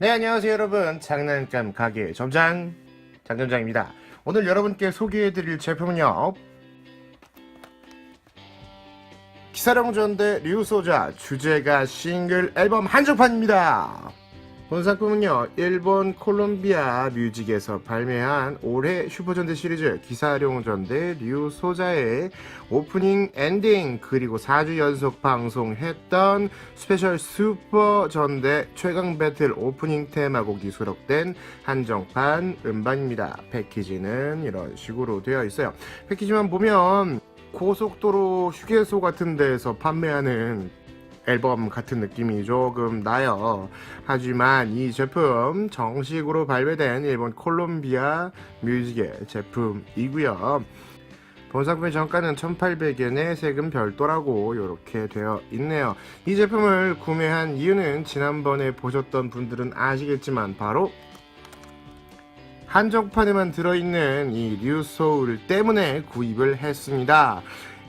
네 안녕하세요 여러분. 장난감 가게 점장 장점장입니다. 오늘 여러분께 소개해드릴 제품은요. 기사령 전대 류소자 주제가 싱글 앨범 한정판입니다 본 상품은요 일본 콜롬비아 뮤직에서 발매한 올해 슈퍼전대 시리즈 기사룡전대 류 소자의 오프닝 엔딩 그리고 4주 연속 방송했던 스페셜 슈퍼전대 최강 배틀 오프닝 테마곡이 수록된 한정판 음반입니다. 패키지는 이런 식으로 되어 있어요. 패키지만 보면 고속도로 휴게소 같은 데서 판매하는 앨범 같은 느낌이 조금 나요. 하지만 이 제품 정식으로 발매된 일본 콜롬비아 뮤직의 제품이고요. 본 상품의 정가는 1,800엔에 세금 별도라고 이렇게 되어 있네요. 이 제품을 구매한 이유는 지난번에 보셨던 분들은 아시겠지만 바로 한정판에만 들어있는 이 뉴소울 때문에 구입을 했습니다.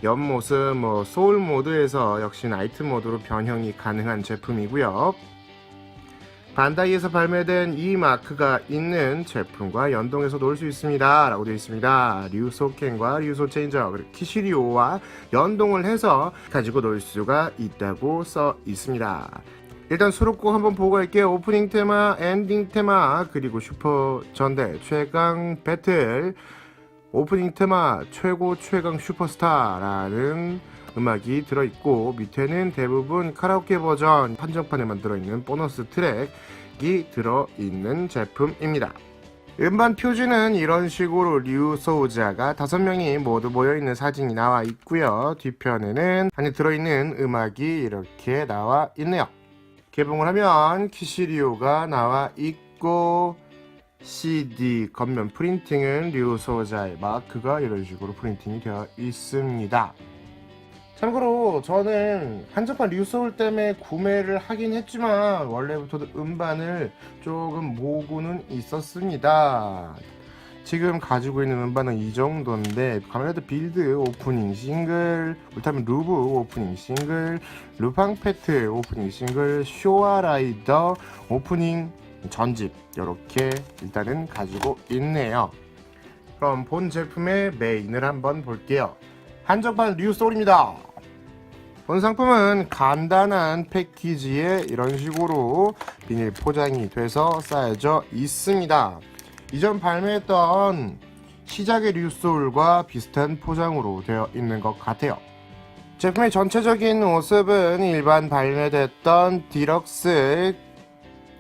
옆모습 뭐 소울 모드에서 역시 나이트 모드로 변형이 가능한 제품이고요. 반다이에서 발매된 이 마크가 있는 제품과 연동해서 놓을 수 있습니다. 라고 되어 있습니다. 류소캔과 류소체인저, 그리고 키시리오와 연동을 해서 가지고 놀 수가 있다고 써 있습니다. 일단 수록곡 한번 보고 갈게요. 오프닝 테마, 엔딩 테마, 그리고 슈퍼 전대, 최강 배틀, 오프닝 테마 최고 최강 슈퍼스타라는 음악이 들어있고 밑에는 대부분 카라오케 버전 한정판에만 들어있는 보너스 트랙이 들어있는 제품입니다. 음반 표지는 이런 식으로 류 소우자가 다섯 명이 모두 모여있는 사진이 나와 있고요. 뒤편에는 안에 들어있는 음악이 이렇게 나와 있네요. 개봉을 하면 키시리오가 나와 있고 CD 겉면 프린팅은 류 소자의 마크가 이런 식으로 프린팅이 되어 있습니다. 참고로 저는 한정판 류소울 때문에 구매를 하긴 했지만 원래부터도 음반을 조금 모으고는 있었습니다. 지금 가지고 있는 음반은 이 정도인데 카메라드 빌드 오프닝 싱글 울타민 루브 오프닝 싱글 루팡 페트 오프닝 싱글 쇼아라이더 오프닝 전집 이렇게 일단은 가지고 있네요. 그럼 본 제품의 메인을 한번 볼게요. 한정판 류소울입니다. 본 상품은 간단한 패키지에 이런 식으로 비닐 포장이 돼서 쌓여져 있습니다. 이전 발매했던 시작의 류소울과 비슷한 포장으로 되어 있는 것 같아요. 제품의 전체적인 모습은 일반 발매됐던 디럭스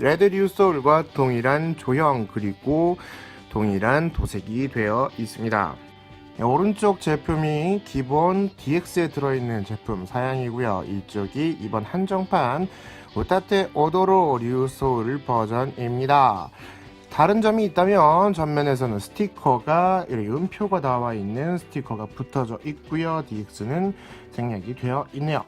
레드 류 소울과 동일한 조형 그리고 동일한 도색이 되어 있습니다. 오른쪽 제품이 기본 DX에 들어있는 제품 사양이고요. 이쪽이 이번 한정판 우타테 오도로 류소울 버전입니다. 다른 점이 있다면 전면에서는 스티커가 이렇게 음표가 나와 있는 스티커가 붙어져 있고요. DX는 생략이 되어 있네요.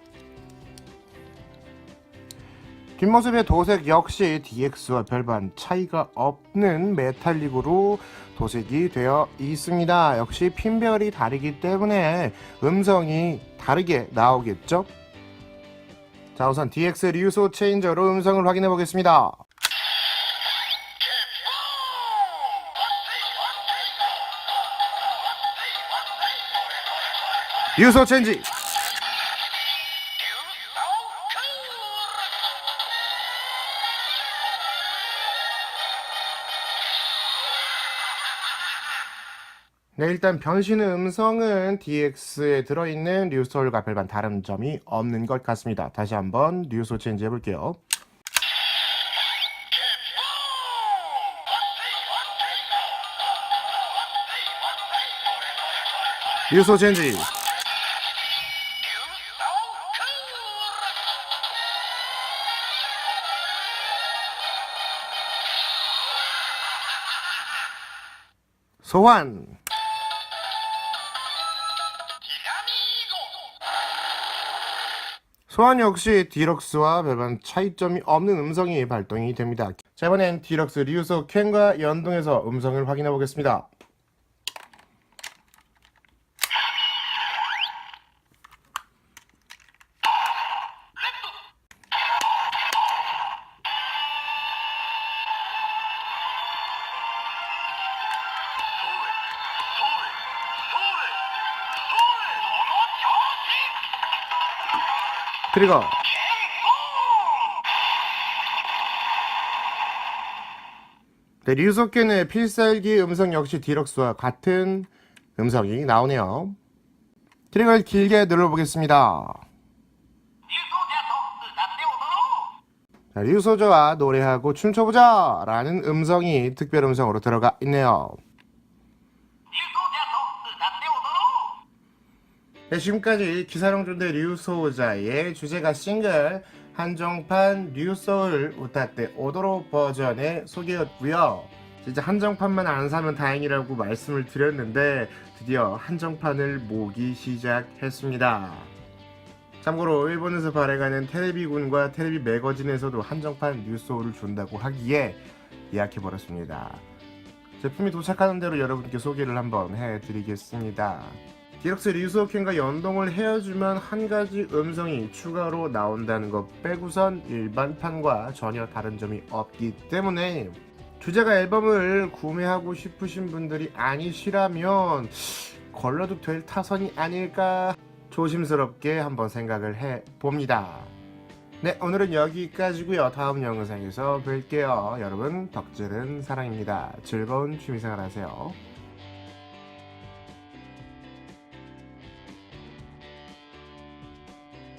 뒷모습의 도색 역시 DX와 별반 차이가 없는 메탈릭으로 도색이 되어 있습니다. 역시 핀별이 다르기 때문에 음성이 다르게 나오겠죠? 자 우선 DX 류소 체인저로 음성을 확인해 보겠습니다. 유소 체인지 네, 일단 변신 음성은 DX에 들어있는 류솔과 별반 다른 점이 없는 것 같습니다. 다시 한번 류소 체인지 해볼게요. 류소 체인지 소환 소환 역시 디럭스와 별반 차이점이 없는 음성이 발동이 됩니다. 자 이번엔 디럭스 리우소 캔과 연동해서 음성을 확인해 보겠습니다. 트리거 네, 류석균의 필살기 음성 역시 디럭스와 같은 음성이 나오네요. 트리거를 길게 눌러보겠습니다. 자, 류소저와 노래하고 춤춰보자! 라는 음성이 특별 음성으로 들어가 있네요. 네, 지금까지 기사령존대 류소자의 주제가 싱글 한정판 류소울 우타떼 오도로 버전의 소개였고요. 진짜 한정판만 안 사면 다행이라고 말씀을 드렸는데 드디어 한정판을 모기 시작했습니다. 참고로 일본에서 발행하는 테레비군과 테레비 매거진에서도 한정판 뉴스홀을 준다고 하기에 예약해버렸습니다. 제품이 도착하는 대로 여러분께 소개를 한번 해드리겠습니다. 디럭스 리소캔과 연동을 해야지만 한 가지 음성이 추가로 나온다는 것 빼고선 일반판과 전혀 다른 점이 없기 때문에 주제가 앨범을 구매하고 싶으신 분들이 아니시라면 걸러도 될 타선이 아닐까 조심스럽게 한번 생각을 해 봅니다. 네, 오늘은 여기까지고요. 다음 영상에서 뵐게요. 여러분, 덕질은 사랑입니다. 즐거운 취미생활 하세요.